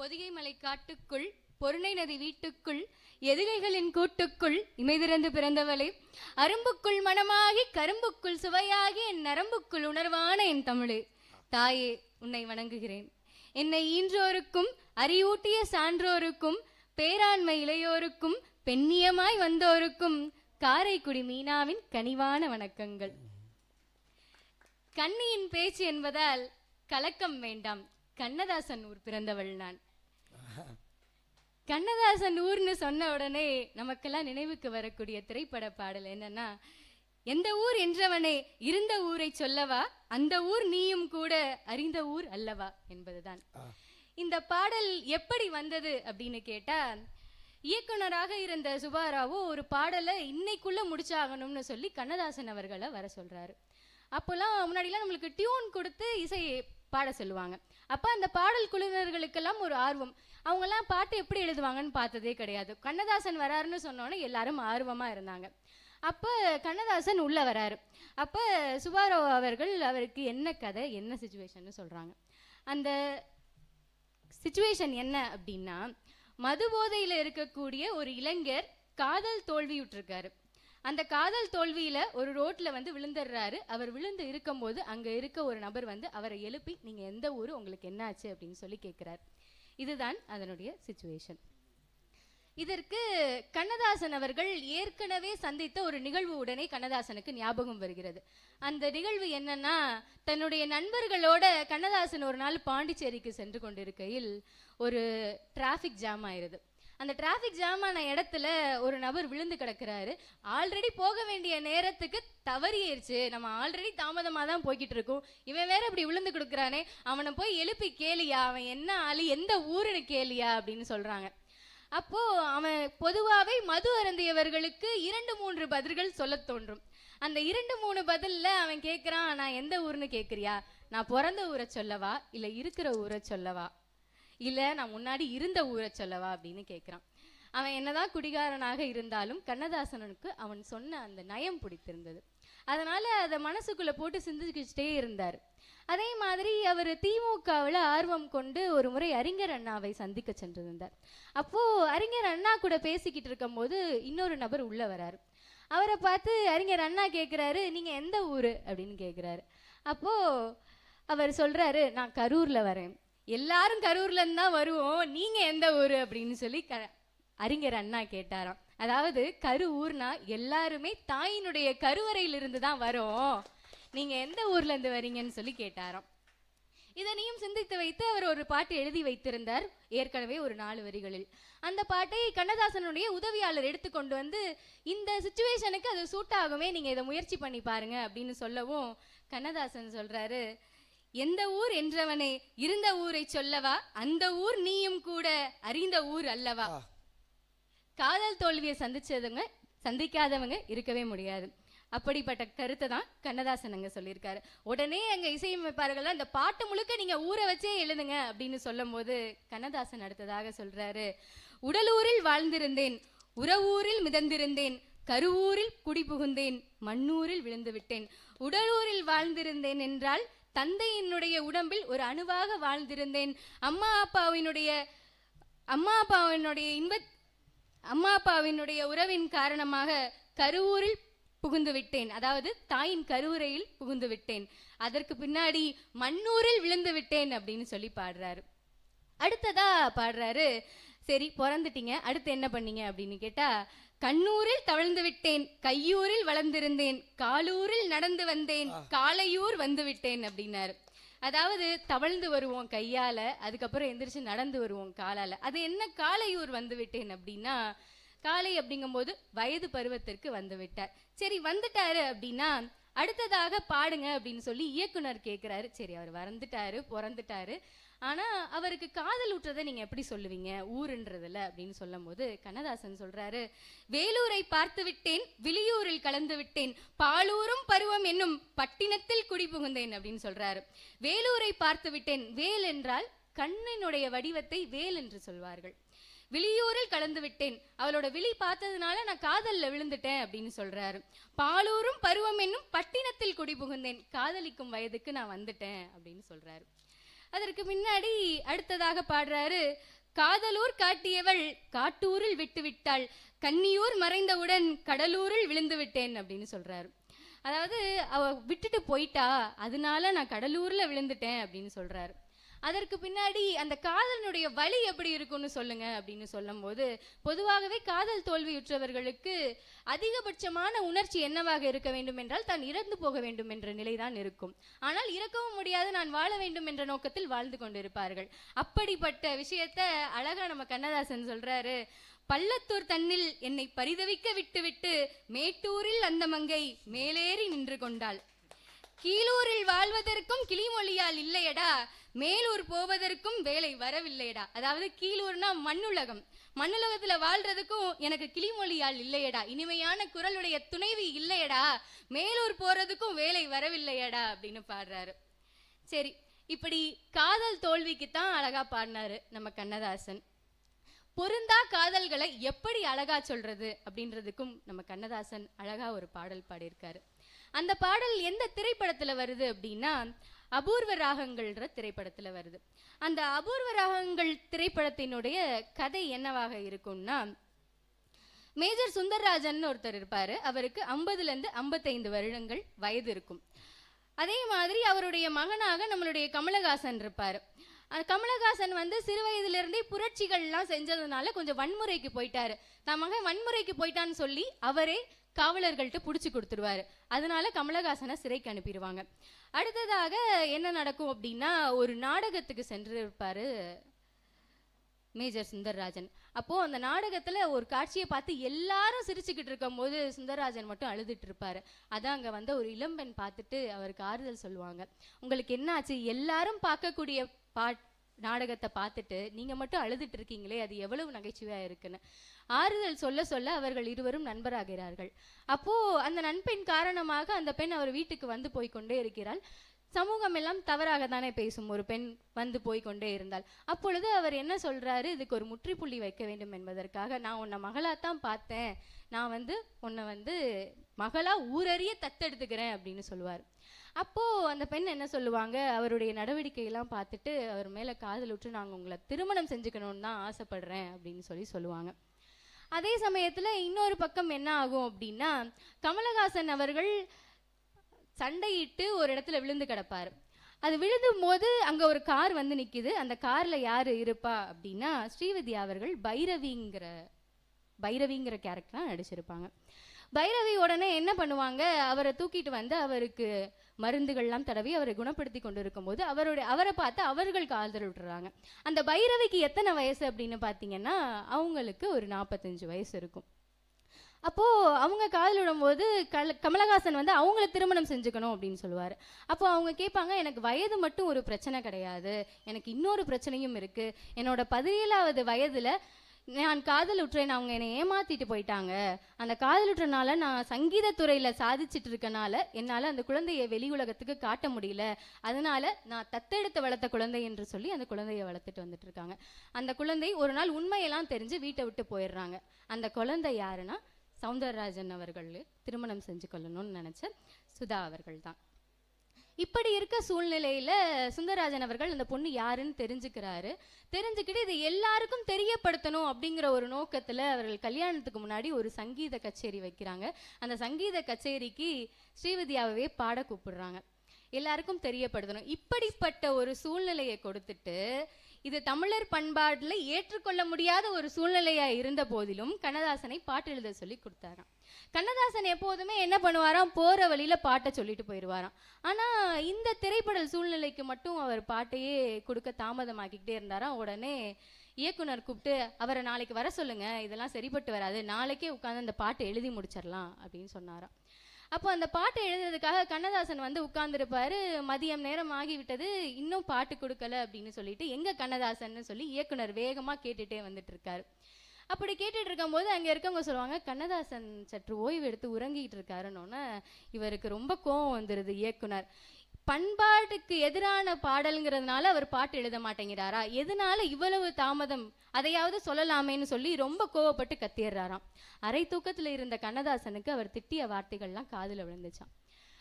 பொதிகை மலை காட்டுக்குள் பொருணை நதி வீட்டுக்குள் எதுகைகளின் கூட்டுக்குள் இமைதிறந்து பிறந்தவளே அரும்புக்குள் மனமாகி கரும்புக்குள் சுவையாகி என் நரம்புக்குள் உணர்வான என் தமிழே தாயே உன்னை வணங்குகிறேன். என்னை ஈன்றோருக்கும் அறிவூட்டிய சான்றோருக்கும் பேராண்மை இளையோருக்கும் பெண்ணியமாய் வந்தோருக்கும் காரைக்குடி மீனாவின் கனிவான வணக்கங்கள். கண்ணியின் பேச்சு என்பதால் கலக்கம் வேண்டாம். கண்ணதாசன் ஊர் பிறந்தவள் நான். கண்ணதாசன் ஊர்னு சொன்ன உடனே நமக்கெல்லாம் நினைவுக்கு வரக்கூடிய திரைப்பட பாடல் என்னன்னா எந்த ஊர் என்றவனே இருந்த ஊரை சொல்லவா அந்த ஊர் நீயும் கூட அறிந்த ஊர் அல்லவா? என்பதுதான். இந்த பாடல் எப்படி வந்தது அப்படின்னு கேட்டா இயக்குனராக இருந்த சுபாராவோ ஒரு பாடலை இன்னைக்குள்ள முடிச்சாகணும்னு சொல்லி கண்ணதாசன் அவர்களை வர சொல்றாரு. அப்போல்லாம் முன்னாடிலாம் நம்மளுக்கு டியூன் கொடுத்து இசை பாட சொல்லுவாங்க. அப்ப அந்த பாடல் குழுவினர்களுக்கெல்லாம் ஒரு ஆர்வம். அவங்கெல்லாம் பாட்டு எப்படி எழுதுவாங்கன்னு பார்த்ததே கிடையாது. கண்ணதாசன் வராருன்னு சொன்னோன்னே எல்லாரும் ஆர்வமா இருந்தாங்க. அப்ப கண்ணதாசன் உள்ள வராரு. அப்ப சுபாரோ அவர்கள் அவருக்கு என்ன கதை என்ன சுச்சுவேஷன்னு சொல்றாங்க. அந்த சுச்சுவேஷன் என்ன அப்படின்னா மது போதையில் இருக்கக்கூடிய ஒரு இளைஞர் காதல் தோல்வியுற்றிருக்காரு. அந்த காதல் தோல்வியில ஒரு ரோட்ல வந்து விழுந்துடுறாரு. அவர் விழுந்து இருக்கும்போது அங்க இருக்க ஒரு நபர் வந்து அவரை எழுப்பி நீங்க எந்த ஊரு? உங்களுக்கு என்ன ஆச்சு அப்படின்னு சொல்லி கேட்கிறாரு இதுதான் அதனுடைய சுச்சுவேஷன் இதற்கு கண்ணதாசன் அவர்கள் ஏற்கனவே சந்தித்த ஒரு நிகழ்வு உடனே கண்ணதாசனுக்கு ஞாபகம் வருகிறது. அந்த நிகழ்வு என்னன்னா தன்னுடைய நண்பர்களோட கண்ணதாசன் ஒரு நாள் பாண்டிச்சேரிக்கு சென்று கொண்டிருக்கையில் ஒரு டிராஃபிக் ஜாம் ஆயிருது. அந்த டிராஃபிக் ஜாம் ஆன இடத்துல ஒரு நபர் விழுந்து கிடக்குறாரு. ஆல்ரெடி போக வேண்டிய நேரத்துக்கு தவறியிருச்சு நம்ம ஆல்ரெடி தாமதமாக தான் போய்கிட்டு இருக்கோம். இவன் வேற இப்படி விழுந்து கொடுக்குறானே. அவனை போய் எழுப்பி கேளியா? அவன் என்ன ஆளு? எந்த ஊருன்னு கேளியா? அப்படின்னு சொல்றாங்க. அப்போ அவன் பொதுவாகவே மது அருந்தியவர்களுக்கு இரண்டு மூன்று பதில்கள் சொல்லத் தோன்றும். அந்த இரண்டு மூணு பதில்ல அவன் கேட்குறான் நான் எந்த ஊர்னு கேட்குறியா நான் பிறந்த ஊரை சொல்லவா? இல்லை இருக்கிற ஊரை சொல்லவா? இல்லை நான் முன்னாடி இருந்த ஊரை சொல்லவா அப்படின்னு கேட்குறான் அவன் என்னதான் குடிகாரனாக இருந்தாலும் கண்ணதாசனுக்கு அவன் சொன்ன அந்த நயம் பிடித்திருந்தது. அதனால அதை மனசுக்குள்ள போட்டு சிந்திச்சுக்கிட்டே இருந்தார். அதே மாதிரி அவர் திமுகவில் ஆர்வம் கொண்டு ஒரு முறை அறிஞர் அண்ணாவை சந்திக்க சென்றிருந்தார். அப்போ அறிஞர் அண்ணா கூட பேசிக்கிட்டு இருக்கும்போது இன்னொரு நபர் உள்ள வராரு. அவரை பார்த்து அறிஞர் அண்ணா கேட்குறாரு நீங்க எந்த ஊரு? அப்படின்னு கேட்குறாரு அப்போ அவர் சொல்றாரு நான் கரூர்ல வரேன். எல்லாரும் கரூர்லேருந்து தான் வருவோம். நீங்க எந்த ஊர் அப்படின்னு சொல்லி க அறிஞர் அண்ணா கேட்டாராம். அதாவது கரு ஊர்னா எல்லாருமே தாயினுடைய கருவறையிலிருந்து தான் வரும். நீங்க எந்த ஊர்ல இருந்து வரீங்கன்னு சொல்லி கேட்டாராம். இதனையும் சிந்தித்து வைத்து அவர் ஒரு பாட்டு எழுதி வைத்திருந்தார் ஏற்கனவே ஒரு நாலு வரிகளில். அந்த பாட்டை கண்ணதாசனுடைய உதவியாளர் எடுத்துக்கொண்டு வந்து இந்த சுச்சுவேஷனுக்கு அது சூட் ஆகுமே நீங்க இதை முயற்சி பண்ணி பாருங்க அப்படின்னு சொல்லவும் கண்ணதாசன் சொல்றாரு. எந்த ஊர் என்றவனே இருந்த ஊரை சொல்லவா? அந்த ஊர் நீயும் கூட அறிந்த ஊர் அல்லவா? காதல் தோல்வியை சந்திச்சதுங்க சந்திக்காதவங்க இருக்கவே முடியாது. அப்படிப்பட்ட கருத்தை தான் கண்ணதாசன் அங்க சொல்லியிருக்காரு. உடனே அங்க இசையமைப்பார்கள் இந்த பாட்டு முழுக்க நீங்க ஊரை வச்சே எழுதுங்க அப்படின்னு சொல்லும் போது கண்ணதாசன் அடுத்ததாக சொல்றாரு. உடலூரில் வாழ்ந்திருந்தேன் உறவூரில் மிதந்திருந்தேன் கருவூரில் குடி புகுந்தேன் மண்ணூரில் விழுந்து விட்டேன் உடலூரில் வாழ்ந்திருந்தேன் என்றால் தந்தையினுடைய உடம்பில் ஒரு அணுவாக வாழ்ந்திருந்தேன். அம்மா அப்பாவினுடைய அம்மா அப்பாவினுடைய இன்ப அம்மா அப்பாவினுடைய உறவின் காரணமாக கருவூரில் புகுந்து விட்டேன். அதாவது தாயின் கருவுரையில் புகுந்து விட்டேன். அதற்கு பின்னாடி மண்ணூரில் விழுந்து விட்டேன் அப்படின்னு சொல்லி பாடுறாரு. அடுத்ததா பாடுறாரு சரி பிறந்துட்டீங்க அடுத்து என்ன பண்ணீங்க அப்படின்னு கேட்டா கண்ணூரில் தவழ்ந்து விட்டேன் கையூரில் வளர்ந்திருந்தேன் காலூரில் நடந்து வந்தேன் காலையூர் வந்து விட்டேன் அப்படின்னாரு. அதாவது தவழ்ந்து வருவோம் கையால அதுக்கப்புறம் எந்திரிச்சு நடந்து வருவோம் காலால. அது என்ன காலையூர் வந்து விட்டேன் அப்படின்னா காலை அப்படிங்கும்போது வயது பருவத்திற்கு வந்து விட்டார். சரி வந்துட்டாரு அப்படின்னா அடுத்ததாக பாடுங்க அப்படின்னு சொல்லி இயக்குனர் கேட்குறாரு சரி அவர் வறந்துட்டாரு பிறந்துட்டாரு. ஆனா அவருக்கு காதல் ஊற்றதை நீங்க எப்படி சொல்லுவீங்க? ஊருன்றதுல அப்படின்னு சொல்லும் போது கண்ணதாசன் சொல்றாரு வேலூரை பார்த்து விட்டேன் விளியூரில் கலந்து விட்டேன் பாலூரும் பருவம் என்னும் பட்டினத்தில் குடி புகுந்தேன் அப்படின்னு சொல்றாரு. வேலூரை பார்த்து விட்டேன் வேல் என்றால் கண்ணினுடைய வடிவத்தை வேல் என்று சொல்வார்கள். விழியூரில் கலந்து விட்டேன். அவளோட விழி பார்த்ததுனால நான் காதல்ல விழுந்துட்டேன் அப்படின்னு சொல்றாரு. பாலூரும் பருவம் என்னும் பட்டினத்தில் குடி புகுந்தேன். காதலிக்கும் வயதுக்கு நான் வந்துட்டேன் அப்படின்னு சொல்றாரு. அதற்கு முன்னாடி அடுத்ததாக பாடுறாரு காதலூர் காட்டியவள் காட்டூரில் விட்டு விட்டாள் கன்னியூர் மறைந்தவுடன் கடலூரில் விழுந்து விட்டேன் அப்படின்னு சொல்றாரு. அதாவது அவ விட்டுட்டு போயிட்டா அதனால நான் கடலூர்ல விழுந்துட்டேன் அப்படின்னு சொல்றாரு. அதற்கு பின்னாடி அந்த காதலனுடைய வழி எப்படி இருக்கும்னு சொல்லுங்க அப்படின்னு சொல்லும்போது பொதுவாகவே காதல் தோல்வியுற்றவர்களுக்கு அதிகபட்சமான உணர்ச்சி என்னவாக இருக்க வேண்டும் என்றால் தான் இறந்து போக வேண்டும் என்ற நிலைதான் இருக்கும். ஆனால் இறக்கவும் முடியாது நான் வாழ வேண்டும் என்ற நோக்கத்தில் வாழ்ந்து கொண்டிருப்பார்கள். அப்படிப்பட்ட விஷயத்த அழகா நம்ம கண்ணதாசன் சொல்றாரு பள்ளத்தூர் தன்னில் என்னை பரிதவிக்க விட்டுவிட்டு மேட்டூரில் அந்த மங்கை மேலேறி நின்று கொண்டாள். கீழூரில் வாழ்வதற்கும் கிளிமொழியால் இல்லையடா மேலூர் போவதற்கும் வேலை வரவில்லையடா. அதாவது கீழூர்னா மண்ணுலகம். மண்ணுலகத்துல வாழ்றதுக்கும் எனக்கு கிளிமொழியால் இல்லையடா. இனிமையான குரலுடைய துணைவி இல்லையடா. மேலூர் போறதுக்கும் வேலை வரவில்லையடா அப்படின்னு பாடுறாரு. சரி இப்படி காதல் தோல்விக்கு தான் அழகா பாடினாரு நம்ம கண்ணதாசன். பொருந்தா காதல்களை எப்படி அழகா சொல்றது அப்படின்றதுக்கும் நம்ம கண்ணதாசன் அழகா ஒரு பாடல் பாடியிருக்காரு. அந்த பாடல் எந்த திரைப்படத்துல வருது அப்படின்னா அபூர்வ ராகங்கள்ன்ற திரைப்படத்துல வருது. அந்த அபூர்வ ராகங்கள் திரைப்படத்தினுடைய கதை என்னவாக இருக்கும்னா மேஜர் சுந்தர்ராஜன் ஒருத்தர் இருப்பாரு. அவருக்கு ஐம்பதுலேருந்து ஐம்பத்தைந்து வருடங்கள் வயது இருக்கும். அதே மாதிரி அவருடைய மகனாக நம்மளுடைய கமலஹாசன் இருப்பாரு. கமலஹாசன் வந்து சிறு வயதிலிருந்தே புரட்சிகள்லாம் செஞ்சதுனால கொஞ்சம் வன்முறைக்கு போயிட்டாரு. தான் மகன் வன்முறைக்கு போயிட்டான்னு சொல்லி அவரே காவலர்கள்ட்ட பிடிச்சி கொடுத்துருவாரு. அதனால கமலஹாசனை சிறைக்கு அனுப்பிடுவாங்க. அடுத்ததாக என்ன நடக்கும் அப்படின்னா ஒரு நாடகத்துக்கு சென்று இருப்பாரு மேஜர் சுந்தர்ராஜன். அப்போ அந்த நாடகத்துல ஒரு காட்சியை பார்த்து எல்லாரும் சிரிச்சுக்கிட்டு இருக்கும்போது சுந்தர்ராஜன் மட்டும் அழுதுட்டு இருப்பாரு அதான் அங்க வந்த ஒரு இளம்பெண் பார்த்துட்டு அவருக்கு ஆறுதல் சொல்லுவாங்க. உங்களுக்கு என்னாச்சு? எல்லாரும் பார்க்கக்கூடிய பாட் நாடகத்தை பார்த்துட்டு நீங்க மட்டும் அழுதுட்டு இருக்கீங்களே அது எவ்வளவு நகைச்சுவையா இருக்குன்னு. ஆறுதல் சொல்ல சொல்ல அவர்கள் இருவரும் நண்பராகிறார்கள். அப்போ அந்த நண்பெண் காரணமாக அந்த பெண் அவர் வீட்டுக்கு வந்து போய்க்கொண்டே இருக்கிறாள். சமூகம் எல்லாம் தவறாக தானே பேசும். ஒரு பெண் வந்து போய் கொண்டே இருந்தால் அப்பொழுது அவர் என்ன சொல்றாரு? இதுக்கு ஒரு முற்றுப்புள்ளி வைக்க வேண்டும் என்பதற்காக நான் உன்னை மகளாத்தான் பார்த்தேன். நான் வந்து உன்னை வந்து மகளா ஊரறிய தத்தெடுத்துக்கிறேன் அப்படின்னு சொல்லுவார். அப்போது அந்த பெண் என்ன சொல்லுவாங்க? அவருடைய நடவடிக்கையெல்லாம் பார்த்துட்டு அவர் மேலே காதல் விட்டு உங்களை திருமணம் செஞ்சுக்கணும்னு தான் ஆசைப்படுறேன் அப்படின்னு சொல்லி சொல்லுவாங்க. அதே சமயத்தில் இன்னொரு பக்கம் என்ன ஆகும் அப்படின்னா கமலஹாசன் அவர்கள் சண்டையிட்டு ஒரு இடத்துல விழுந்து கிடப்பார். அது விழுந்தும் போது அங்கே ஒரு கார் வந்து நிற்கிது அந்த காரில் யார் இருப்பா அப்படின்னா ஸ்ரீவித்யா அவர்கள் பைரவிங்கிற பைரவிங்கிற கேரக்டர் நடிச்சிருப்பாங்க. பைரவி உடனே என்ன பண்ணுவாங்க? அவரை தூக்கிட்டு வந்து அவருக்கு மருந்துகள்லாம் தடவி அவரை குணப்படுத்தி கொண்டு இருக்கும்போது அவருடைய அவரை பார்த்து அவர்கள் காதல் விட்டுறாங்க அந்த பைரவிக்கு எத்தனை வயசு அப்படின்னு பார்த்தீங்கன்னா அவங்களுக்கு ஒரு நாற்பத்தஞ்சு வயசு இருக்கும். அப்போ அவங்க காதல் விடும்போது கல கமலஹாசன் வந்து அவங்கள திருமணம் செஞ்சுக்கணும் அப்படின்னு சொல்லுவார். அப்போ அவங்க கேட்பாங்க எனக்கு வயது மட்டும் ஒரு பிரச்சனை கிடையாது. எனக்கு இன்னொரு பிரச்சனையும் இருக்கு. என்னோட பதினேழாவது வயதுல நான் காதலுற்றேன் அவங்க என்னை ஏமாத்திட்டு போயிட்டாங்க. அந்த காதலுற்றனால நான் சங்கீத துறையில சாதிச்சிட்டு இருக்கனால என்னால அந்த குழந்தையை வெளி உலகத்துக்கு காட்ட முடியல. அதனால நான் தத்தெடுத்து வளர்த்த குழந்தை என்று சொல்லி அந்த குழந்தையை வளர்த்துட்டு வந்துட்டு இருக்காங்க அந்த குழந்தை ஒரு நாள் உண்மையெல்லாம் தெரிஞ்சு வீட்டை விட்டு போயிடுறாங்க. அந்த குழந்தை யாருன்னா சவுந்தரராஜன் அவர்கள் திருமணம் செஞ்சு கொள்ளணும்னு நினைச்ச சுதா அவர்கள் தான் இப்படி இருக்க சூழ்நிலையில சுந்தரராஜன் அவர்கள் அந்த பொண்ணு யாருன்னு தெரிஞ்சுக்கிறாரு. தெரிஞ்சுக்கிட்டு இது எல்லாருக்கும் தெரியப்படுத்தணும் அப்படிங்கிற ஒரு நோக்கத்துல அவர்கள் கல்யாணத்துக்கு முன்னாடி ஒரு சங்கீத கச்சேரி வைக்கிறாங்க. அந்த சங்கீத கச்சேரிக்கு ஸ்ரீவித்யாவே பாட கூப்பிடுறாங்க. எல்லாருக்கும் தெரியப்படுத்தணும். இப்படிப்பட்ட ஒரு சூழ்நிலையை கொடுத்துட்டு இது தமிழர் பண்பாட்டில் ஏற்றுக்கொள்ள முடியாத ஒரு சூழ்நிலையாக இருந்த போதிலும் கண்ணதாசனை பாட்டு எழுத சொல்லி கொடுத்தாராம். கண்ணதாசன் எப்போதுமே என்ன பண்ணுவாராம்? போற வழியில பாட்டை சொல்லிட்டு போயிடுவாராம் ஆனா இந்த திரைப்பட சூழ்நிலைக்கு மட்டும் அவர் பாட்டையே கொடுக்க தாமதமாக்கிக்கிட்டே இருந்தாராம். உடனே இயக்குனர் கூப்பிட்டு அவரை நாளைக்கு வர சொல்லுங்க. இதெல்லாம் சரிப்பட்டு வராது. நாளைக்கே உட்காந்து அந்த பாட்டை எழுதி முடிச்சிடலாம். அப்படின்னு சொன்னாராம். அப்போ அந்த பாட்டை எழுதுறதுக்காக கண்ணதாசன் வந்து உட்கார்ந்துருப்பாரு. மதியம் நேரம் ஆகிவிட்டது இன்னும் பாட்டு கொடுக்கல அப்படின்னு சொல்லிட்டு எங்க கண்ணதாசன் சொல்லி இயக்குனர் வேகமா கேட்டுட்டே வந்துட்டு இருக்காரு அப்படி கேட்டுட்டு இருக்கும்போது அங்க இருக்கவங்க சொல்லுவாங்க கண்ணதாசன் சற்று ஓய்வு எடுத்து உறங்கிட்டு இருக்காருன்னொன்னே இவருக்கு ரொம்ப கோவம் வந்துருது இயக்குனர். பண்பாட்டுக்கு எதிரான பாடலுங்கிறதுனால அவர் பாட்டு எழுத மாட்டேங்கிறாரா? எதனால இவ்வளவு தாமதம்? அதையாவது சொல்லலாமேன்னு சொல்லி ரொம்ப கோவப்பட்டு கத்திடுறாராம் அரை தூக்கத்துல இருந்த கண்ணதாசனுக்கு அவர் திட்டிய வார்த்தைகள்லாம் காதுல விழுந்துச்சாம்.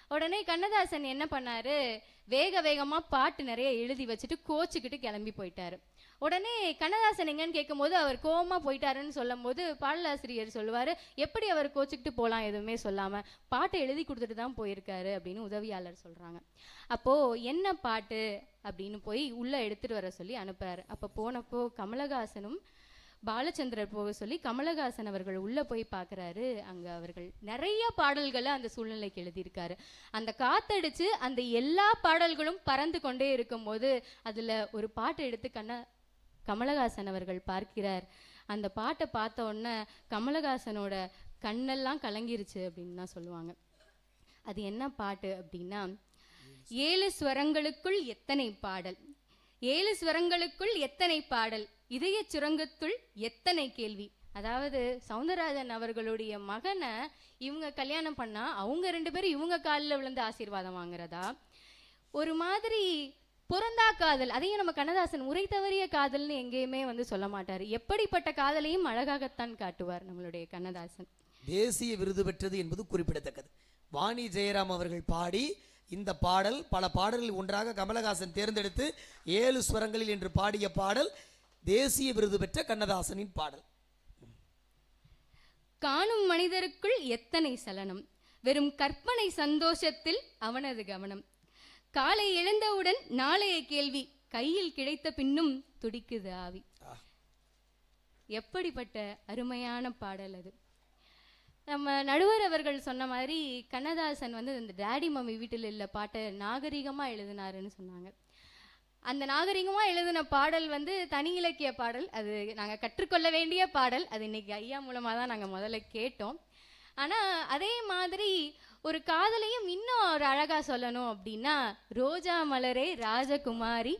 உடனே கண்ணதாசன் என்ன பண்ணாரு? வேக வேகமா பாட்டு நிறைய எழுதி வச்சுட்டு கோச்சுக்கிட்டு கிளம்பி போயிட்டாரு. உடனே கண்ணதாசன் எங்கன்னு கேட்கும்போது அவர் கோமா போயிட்டாருன்னு சொல்லும்போது பாடலாசிரியர் சொல்லுவாரு எப்படி அவர் கோச்சிக்கிட்டு போகலாம் எதுவுமே சொல்லாமல் பாட்டை எழுதி கொடுத்துட்டு தான் போயிருக்காரு அப்படின்னு உதவியாளர் சொல்றாங்க. அப்போ என்ன பாட்டு? அப்படின்னு போய் உள்ளே எடுத்துட்டு வர சொல்லி அனுப்புறாரு. அப்போ போனப்போ கமலஹாசனும் பாலச்சந்திரர் போக சொல்லி கமலஹாசன் அவர்கள் உள்ளே போய் பார்க்கறாரு அங்கே அவர்கள் நிறைய பாடல்களை அந்த சூழ்நிலைக்கு எழுதியிருக்காரு. அந்த காத்தடிச்சு அந்த எல்லா பாடல்களும் பறந்து கொண்டே இருக்கும்போது அதில் ஒரு பாட்டு எடுத்து கண்ண கமலஹாசன் அவர்கள் பார்க்கிறார். அந்த பாட்டை பார்த்த உடனே கமலஹாசனோட கண்ணெல்லாம் கலங்கிருச்சு அப்படின்னு தான் சொல்லுவாங்க. அது என்ன பாட்டு அப்படின்னா ஏழு ஸ்வரங்களுக்குள் எத்தனை பாடல்? ஏழு ஸ்வரங்களுக்குள் எத்தனை பாடல்? இதய சுரங்கத்துள் எத்தனை கேள்வி? அதாவது சவுந்தரராஜன் அவர்களுடைய மகனை இவங்க கல்யாணம் பண்ணா அவங்க ரெண்டு பேரும் இவங்க காலில் விழுந்து ஆசீர்வாதம் வாங்குறதா? ஒரு மாதிரி பொருந்தா காதல் அதையும் நம்ம கண்ணதாசன் உரை தவறிய காதல்னு எங்கேயுமே வந்து சொல்ல மாட்டார். எப்படிப்பட்ட காதலையும் அழகாகத்தான் காட்டுவார் நம்மளுடைய கண்ணதாசன். தேசிய விருது பெற்றது என்பது குறிப்பிடத்தக்கது. வாணி ஜெயராம் அவர்கள் பாடி இந்த பாடல் பல பாடல்கள் ஒன்றாக கமலஹாசன் தேர்ந்தெடுத்து ஏழு ஸ்வரங்களில் என்று பாடிய பாடல் தேசிய விருது பெற்ற கண்ணதாசனின் பாடல். காணும் மனிதருக்குள் எத்தனை சலனம் வெறும் கற்பனை சந்தோஷத்தில் அவனது கவனம். காலை எழுந்தவுடன் நாளைய கேள்வி. கையில் கிடைத்த பின்னும் துடிக்குது ஆவி. எப்படிப்பட்ட அருமையான பாடல் அது. நம்ம நடுவர் அவர்கள் சொன்ன மாதிரி கண்ணதாசன் வந்து இந்த டேடி மம்மி வீட்டில் இல்ல பாட்டை நாகரிகமா எழுதினாருன்னு சொன்னாங்க. அந்த நாகரிகமா எழுதின பாடல் வந்து தனி இலக்கிய பாடல். அது நாங்க கற்றுக்கொள்ள வேண்டிய பாடல். அது இன்னைக்கு ஐயா மூலமா தான் நாங்க முதல்ல கேட்டோம். ஆனா அதே மாதிரி ஒரு காதலையும் இன்னும் ஒரு அழகா சொல்லணும் அப்படின்னா ரோஜா மலரே ராஜகுமாரி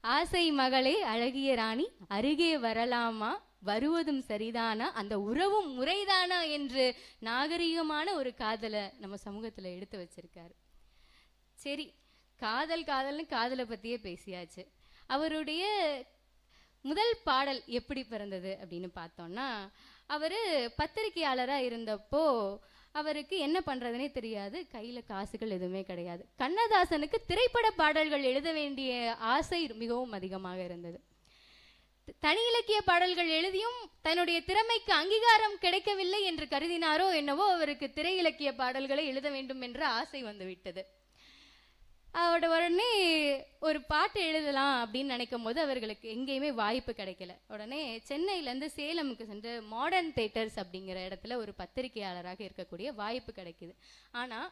ஆசை மகளே அழகிய ராணி அருகே வரலாமா வருவதும் சரிதானா அந்த உறவும் முறைதானா என்று நாகரிகமான ஒரு காதலை நம்ம சமூகத்துல எடுத்து வச்சிருக்காரு. சரி காதல் காதல்னு காதலை பத்தியே பேசியாச்சு. அவருடைய முதல் பாடல் எப்படி பிறந்தது அப்படின்னு பார்த்தோம்னா அவர் பத்திரிகையாளராக இருந்தப்போ அவருக்கு என்ன பண்ணுறதுனே தெரியாது. கையில் காசுகள் எதுவுமே கிடையாது. கண்ணதாசனுக்கு திரைப்பட பாடல்கள் எழுத வேண்டிய ஆசை மிகவும் அதிகமாக இருந்தது. தனி இலக்கிய பாடல்கள் எழுதியும் தன்னுடைய திறமைக்கு அங்கீகாரம் கிடைக்கவில்லை என்று கருதினாரோ என்னவோ அவருக்கு திரை இலக்கிய பாடல்களை எழுத வேண்டும் என்ற ஆசை வந்துவிட்டது. அவரோட உடனே ஒரு பாட்டு எழுதலாம் அப்படின்னு நினைக்கும் போது அவர்களுக்கு எங்கேயுமே வாய்ப்பு கிடைக்கல. உடனே சென்னையிலேருந்து சேலமுக்கு சென்று மாடர்ன் தேட்டர்ஸ் அப்படிங்கிற இடத்துல ஒரு பத்திரிகையாளராக இருக்கக்கூடிய வாய்ப்பு கிடைக்குது. ஆனால்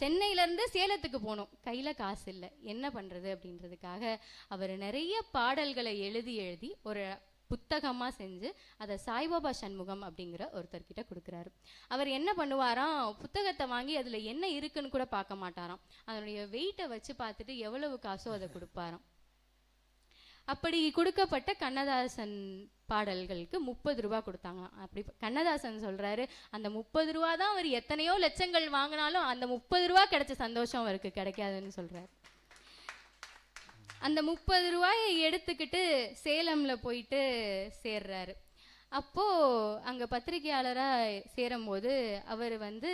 சென்னையிலேருந்து சேலத்துக்கு போகணும். கையில் காசு இல்லை. என்ன பண்ணுறது அப்படின்றதுக்காக அவர் நிறைய பாடல்களை எழுதி எழுதி ஒரு புத்தகமாக செஞ்சு அதை சாய்பாபா சண்முகம் அப்படிங்கிற ஒருத்தர்கிட்ட கொடுக்குறாரு. அவர் என்ன பண்ணுவாராம்? புத்தகத்தை வாங்கி அதில் என்ன இருக்குன்னு கூட பார்க்க மாட்டாராம். அதனுடைய வெயிட்டை வச்சு பார்த்துட்டு எவ்வளவு காசோ அதை கொடுப்பாராம். அப்படி கொடுக்கப்பட்ட கண்ணதாசன் பாடல்களுக்கு முப்பது ரூபா கொடுத்தாங்களாம். அப்படி கண்ணதாசன் சொல்றாரு அந்த முப்பது ரூபா தான் அவர் எத்தனையோ லட்சங்கள் வாங்கினாலும் அந்த முப்பது ரூபா கிடைச்ச சந்தோஷம் அவருக்கு கிடைக்காதுன்னு சொல்றாரு. அந்த முப்பது ரூபாயை எடுத்துக்கிட்டு சேலம்ல போயிட்டு சேர்றாரு. அப்போ அங்க பத்திரிகையாளரா சேரும்போது அவர் வந்து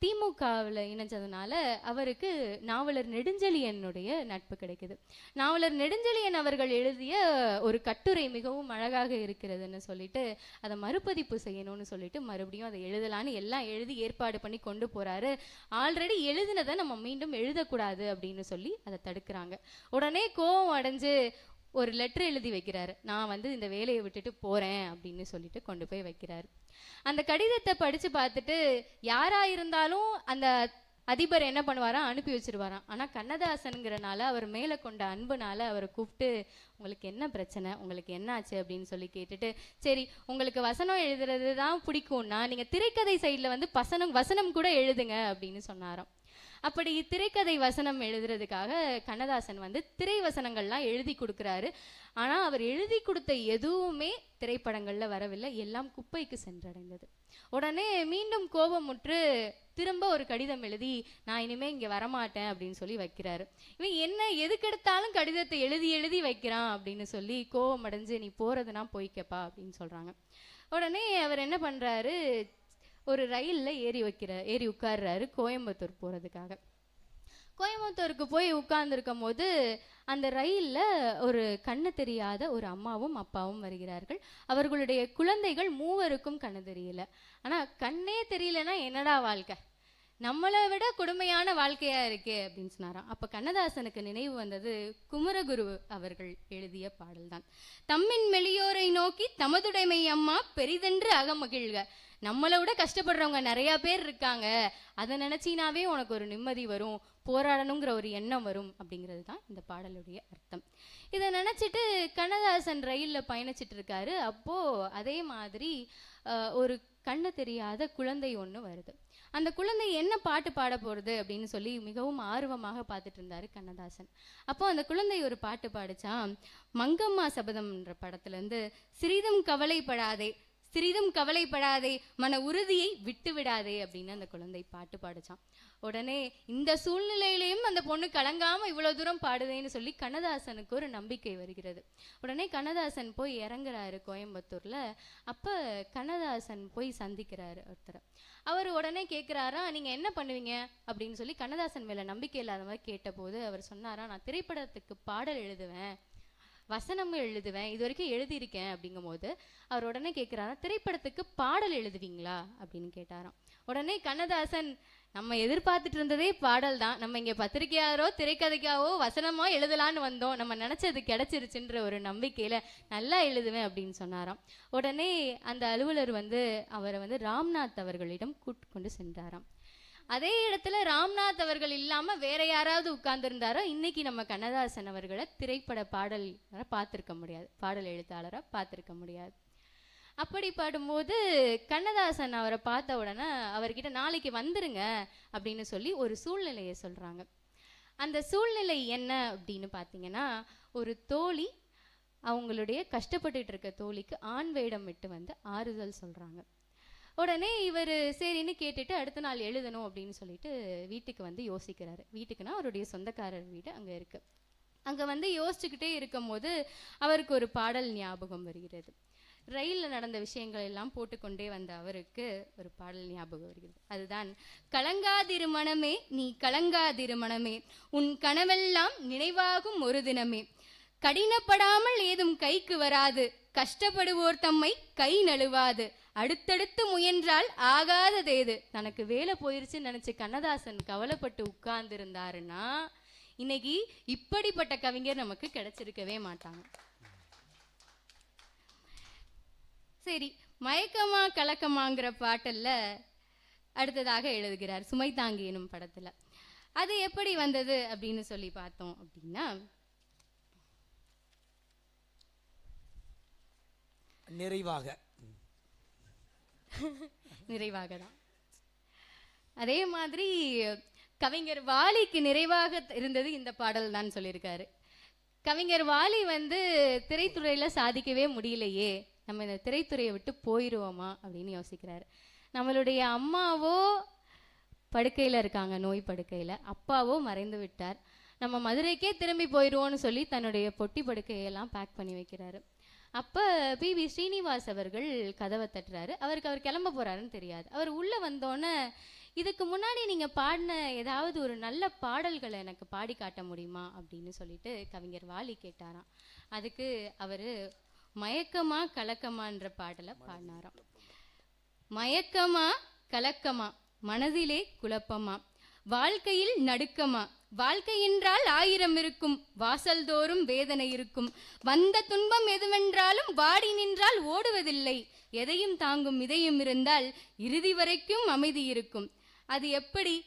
திமுகவில் இணைஞ்சதுனால அவருக்கு நாவலர் நெடுஞ்செழியனுடைய நட்பு கிடைக்குது. நாவலர் நெடுஞ்செழியன் அவர்கள் எழுதிய ஒரு கட்டுரை மிகவும் அழகாக இருக்கிறதுன்னு சொல்லிட்டு அதை மறுபதிப்பு செய்யணும்னு சொல்லிட்டு மறுபடியும் அதை எழுதலான்னு எல்லாம் எழுதி ஏற்பாடு பண்ணி கொண்டு போறாரு. ஆல்ரெடி எழுதினதை நம்ம மீண்டும் எழுதக்கூடாது அப்படின்னு சொல்லி அதை தடுக்கிறாங்க. உடனே கோவம் அடைஞ்சு ஒரு லெட்டர் எழுதி வைக்கிறாரு. நான் வந்து இந்த வேலையை விட்டுட்டு போகிறேன் அப்படின்னு சொல்லிட்டு கொண்டு போய் வைக்கிறாரு. அந்த கடிதத்தை படித்து பார்த்துட்டு யாராக இருந்தாலும் அந்த அதிபர் என்ன பண்ணுவாராம்? அனுப்பி வச்சிருவாராம். ஆனால் கண்ணதாசனுங்கிறனால அவர் மேலே கொண்ட அன்புனால அவரை கூப்பிட்டு உங்களுக்கு என்ன பிரச்சனை? உங்களுக்கு என்ன ஆச்சு அப்படின்னு சொல்லி கேட்டுட்டு சரி உங்களுக்கு வசனம் எழுதுறது தான் பிடிக்கும்னா நீங்கள் திரைக்கதை சைடில் வந்து வசனம் வசனம் கூட எழுதுங்க அப்படின்னு சொன்னாராம். அப்படி திரைக்கதை வசனம் எழுதுறதுக்காக கண்ணதாசன் வந்து திரை வசனங்கள்லாம் எழுதி கொடுக்குறாரு. ஆனால் அவர் எழுதி கொடுத்த எதுவுமே திரைப்படங்களில் வரவில்லை. எல்லாம் குப்பைக்கு சென்றடைந்தது. உடனே மீண்டும் கோபமுற்று திரும்ப ஒரு கடிதம் எழுதி நான் இனிமே இங்கே வரமாட்டேன் அப்படின்னு சொல்லி வைக்கிறாரு. இவன் என்ன எதுக்கெடுத்தாலும் கடிதத்தை எழுதி எழுதி வைக்கிறான் அப்படின்னு சொல்லி கோபம் அடைஞ்சு நீ போறதுனா போய்க்கப்பா அப்படின்னு சொல்றாங்க. உடனே அவர் என்ன பண்றாரு ஒரு ரயில்ல ஏறி வைக்கிற ஏறி உட்கார்றாரு கோயம்புத்தூர் போறதுக்காக. கோயம்புத்தூருக்கு போய் உட்கார்ந்துருக்கும் போது அந்த ரயில்ல ஒரு கண்ணு தெரியாத ஒரு அம்மாவும் அப்பாவும் வருகிறார்கள். அவர்களுடைய குழந்தைகள் மூவருக்கும் கண்ணு தெரியல. ஆனா கண்ணே தெரியலன்னா என்னடா வாழ்க்கை? நம்மளை விட கொடுமையான வாழ்க்கையா இருக்கே அப்படின்னு சொன்னாராம். அப்ப கண்ணதாசனுக்கு நினைவு வந்தது குமரகுரு அவர்கள் எழுதிய பாடல்தான். தம்மின் மெளியோரை நோக்கி தமதுடைமை அம்மா பெரிதென்று அகமகிழ்க. நம்மளை விட கஷ்டப்படுறவங்க நிறைய பேர் இருக்காங்க. அதை நினைச்சினாவே உனக்கு ஒரு நிம்மதி வரும். போராடணுங்கிற ஒரு எண்ணம் வரும் அப்படிங்கிறது தான் இந்த பாடலுடைய அர்த்தம். இதை நினைச்சிட்டு கண்ணதாசன் ரயில்ல பயணிச்சிட்டு இருக்காரு. அப்போ அதே மாதிரி அஹ், ஒரு கண்ணு தெரியாத குழந்தை ஒன்று வருது. அந்த குழந்தை என்ன பாட்டு பாட போறது அப்படின்னு சொல்லி மிகவும் ஆர்வமாக பார்த்துட்டு இருந்தாரு கண்ணதாசன். அப்போ அந்த குழந்தை ஒரு பாட்டு பாடிச்சான் மங்கம்மா சபதம்ன்ற படத்துல இருந்து சிறிதும் கவலைப்படாதே சிறிதும் கவலைப்படாதே மன உறுதியை விட்டு விடாதே அப்படின்னு அந்த குழந்தை பாட்டு பாடிச்சான் உடனே இந்த சூழ்நிலையிலையும் அந்த பொண்ணு கலங்காம இவ்வளவு தூரம் பாடுதேன்னு சொல்லி கண்ணதாசனுக்கு ஒரு நம்பிக்கை வருகிறது. உடனே கண்ணதாசன் போய் இறங்குறாரு கோயம்புத்தூர்ல. அப்ப கண்ணதாசன் போய் சந்திக்கிறாரு ஒருத்தரை. அவர் உடனே கேட்குறாரா நீங்க என்ன பண்ணுவீங்க? அப்படின்னு சொல்லி கண்ணதாசன் மேல நம்பிக்கை இல்லாத மாதிரி கேட்டபோது அவர் சொன்னாரா நான் திரைப்படத்துக்கு பாடல் எழுதுவேன். வசனமும் எழுதுவேன் இது வரைக்கும் எழுதியிருக்கேன் அப்படிங்கும்போது அவர் உடனே கேட்குறாரா திரைப்படத்துக்கு பாடல் எழுதுவீங்களா அப்படின்னு கேட்டாராம். உடனே கண்ணதாசன் நம்ம எதிர்பார்த்துட்டு இருந்ததே பாடல் தான் நம்ம இங்க பத்திரிக்கையாரோ திரைக்கதைக்காவோ வசனமோ எழுதலான்னு வந்தோம் நம்ம நினைச்சது கிடைச்சிருச்சுன்ற ஒரு நம்பிக்கையில் நல்லா எழுதுவேன் அப்படின்னு சொன்னாராம். உடனே அந்த அலுவலர் வந்து அவரை வந்து ராம்நாத் அவர்களிடம் கூட்டு கொண்டு சென்றாராம். அதே இடத்துல ராம்நாத் அவர்கள் இல்லாம வேற யாராவது உட்கார்ந்திருந்தாரோ இன்னைக்கு நம்ம கண்ணதாசன் அவர்களை திரைப்பட பாடல் பார்த்திருக்க முடியாது. பாடல் எழுத்தாளராக பார்த்திருக்க முடியாது. அப்படி பாடும்போது கண்ணதாசன் அவரை பார்த்த உடனே அவர்கிட்ட நாளைக்கு வந்துருங்க அப்படின்னு சொல்லி ஒரு சூழ்நிலையை சொல்றாங்க. அந்த சூழ்நிலை என்ன அப்படின்னு பார்த்தீங்கன்னா ஒரு தோழி அவங்களுடைய கஷ்டப்பட்டுட்டு இருக்க தோழிக்கு ஆண் வேடம் விட்டு வந்து ஆறுதல் சொல்றாங்க. உடனே இவர் சரின்னு கேட்டுட்டு அடுத்த நாள் எழுதணும் அப்படின்னு சொல்லிட்டு வீட்டுக்கு வந்து யோசிக்கிறாரு. வீட்டுக்குன்னா அவருடைய சொந்தக்காரர் வீடு அங்க இருக்கு. அங்க வந்து யோசிச்சுக்கிட்டே இருக்கும்போது அவருக்கு ஒரு பாடல் ஞாபகம் வருகிறது. ரயில்ல நடந்த விஷயங்கள் எல்லாம் போட்டுக்கொண்டே வந்த அவருக்கு ஒரு பாடல் ஞாபகம் வருகிறது. அதுதான் கலங்காதிரு மனமே நீ கலங்காதிரு மனமே உன் கனவெல்லாம் நினைவாகும் ஒரு தினமே. கடினப்படாமல் ஏதும் கைக்கு வராது. கஷ்டப்படுவோர் தம்மை கை நழுவாது. அடுத்தடுத்து முயன்றால் ஆகாததேது. தனக்கு வேலை போயிருச்சுன்னு நினச்சி கண்ணதாசன் கவலைப்பட்டு உட்கார்ந்து இருந்தாருன்னா இன்னைக்கு இப்படிப்பட்ட கவிஞர் நமக்கு கிடைச்சிருக்கவே மாட்டாங்க. சரி மயக்கமா கலக்கமாங்கிற பாட்டல்ல அடுத்ததாக எழுதுகிறார் சுமை தாங்கி எனும் படத்துல. அது எப்படி வந்தது அப்படின்னு சொல்லி பார்த்தோம் அப்படின்னா நிறைவாக. நிறைவாக தான் அதே மாதிரி கவிஞர் வாலிக்கு நிறைவாக இருந்தது இந்த பாடல் தான் சொல்லியிருக்காரு. கவிஞர் வாலி வந்து திரைத்துறையில் சாதிக்கவே முடியலையே நம்ம இந்த திரைத்துறையை விட்டு போயிடுவோமா அப்படின்னு யோசிக்கிறாரு. நம்மளுடைய அம்மாவோ படுக்கையில் இருக்காங்க நோய் படுக்கையில். அப்பாவோ மறைந்து விட்டார். நம்ம மதுரைக்கே திரும்பி போயிடுவோன்னு சொல்லி தன்னுடைய பொட்டி படுக்கையெல்லாம் பேக் பண்ணி வைக்கிறாரு. அப்ப பி. வி. ஸ்ரீனிவாஸ் அவர்கள் கதவை தட்டுறாரு. அவருக்கு அவர் கிளம்ப போறாருன்னு தெரியாது. அவர் உள்ளே வந்தோன்னே இதுக்கு முன்னாடி நீங்கள் பாடின ஏதாவது ஒரு நல்ல பாடல்களை எனக்கு பாடி காட்ட முடியுமா அப்படின்னு சொல்லிட்டு கவிஞர் வாலி கேட்டாராம். அதுக்கு அவர் மயக்கமா கலக்கமான்ற பாடலை பாடினாராம். மயக்கமா கலக்கமா மனதிலே குழப்பமா வாழ்க்கையில் நடுக்கமா? வாழ்க்கை என்றால் ஆயிரம் இருக்கும் வாசல்தோறும் வேதனை இருக்கும். வந்த துன்பம் எதுவென்றாலும் வாடி நின்றால் ஓடுவதில்லை. எதையும் தாங்கும் இதயம் இருந்தால் இறுதி வரைக்கும் அமைதி இருக்கும். அது எப்படி?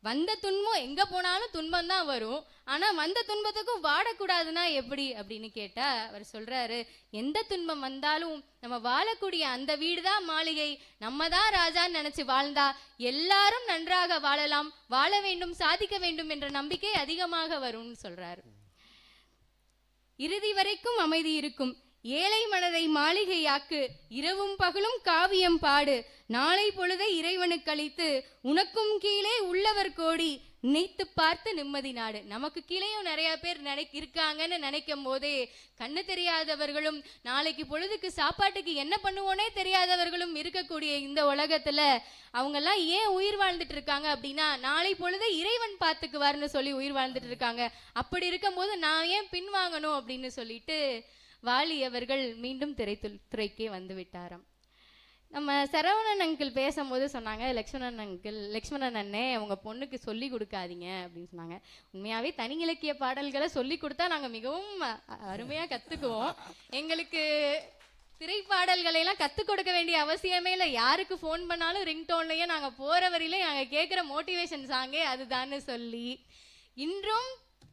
வந்த துன்பம் எங்க போனாலும் துன்பம் தான் வரும். ஆனா வந்த துன்பத்துக்கும் வாடக்கூடாதுன்னா எப்படி? அப்படின்னு கேட்டா அவர் சொல்றாரு எந்த துன்பம் வந்தாலும் நம்ம வாழக்கூடிய அந்த வீடு தான் மாளிகை. நம்ம தான் ராஜான்னு நினைச்சு வாழ்ந்தா எல்லாரும் நன்றாக வாழலாம். வாழ வேண்டும் சாதிக்க வேண்டும் என்ற நம்பிக்கை அதிகமாக வரும்னு சொல்றாரு. இறுதி வரைக்கும் அமைதி இருக்கும். ஏழை மனதை மாளிகையாக்கு இரவும் பகலும் காவியம் பாடு. நாளை பொழுதை இறைவனுக்கு அளித்து உனக்கும் கீழே உள்ளவர் கோடி நினைத்து பார்த்து நிம்மதி நாடு. நமக்கு கீழேயும் நிறைய பேர் நினை இருக்காங்கன்னு நினைக்கும் போதே கண்ணு தெரியாதவர்களும் நாளைக்கு பொழுதுக்கு சாப்பாட்டுக்கு என்ன பண்ணுவோனே தெரியாதவர்களும் இருக்கக்கூடிய இந்த உலகத்துல அவங்கெல்லாம் ஏன் உயிர் வாழ்ந்துட்டு இருக்காங்க அப்படின்னா நாளை பொழுதை இறைவன் பார்த்துக்குவார்னு சொல்லி உயிர் வாழ்ந்துட்டு இருக்காங்க. அப்படி இருக்கும்போது நான் ஏன் பின்வாங்கணும் அப்படின்னு சொல்லிட்டு வாலி அவர்கள் மீண்டும் திரைத்து துறைக்கே வந்து விட்டாராம். நம்ம சரவணன் அங்கிள் பேசும்போது சொன்னாங்க லக்ஷ்மணன் அங்கிள் லக்ஷ்மணன் அண்ணே உங்க பொண்ணுக்கு சொல்லி கொடுக்காதீங்க அப்படின்னு சொன்னாங்க. உண்மையாவே தனி இலக்கிய பாடல்களை சொல்லி கொடுத்தா நாங்க மிகவும் அருமையா கத்துக்குவோம். எங்களுக்கு திரைப்பாடல்களை எல்லாம் கத்துக் கொடுக்க வேண்டிய அவசியமே இல்லை. யாருக்கு ஃபோன் பண்ணாலும் ரிங்டோன்லயே நாங்க போற வரையிலே நாங்க கேட்குற மோட்டிவேஷன் சாங்கே அதுதான்னு சொல்லி இன்றும்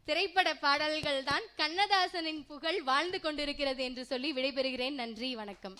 திரைப்பட பாடல்கள் தான் கண்ணதாசனின் புகழ் வாழ்ந்து கொண்டிருக்கிறது என்று சொல்லி விடைபெறுகிறேன். நன்றி வணக்கம்.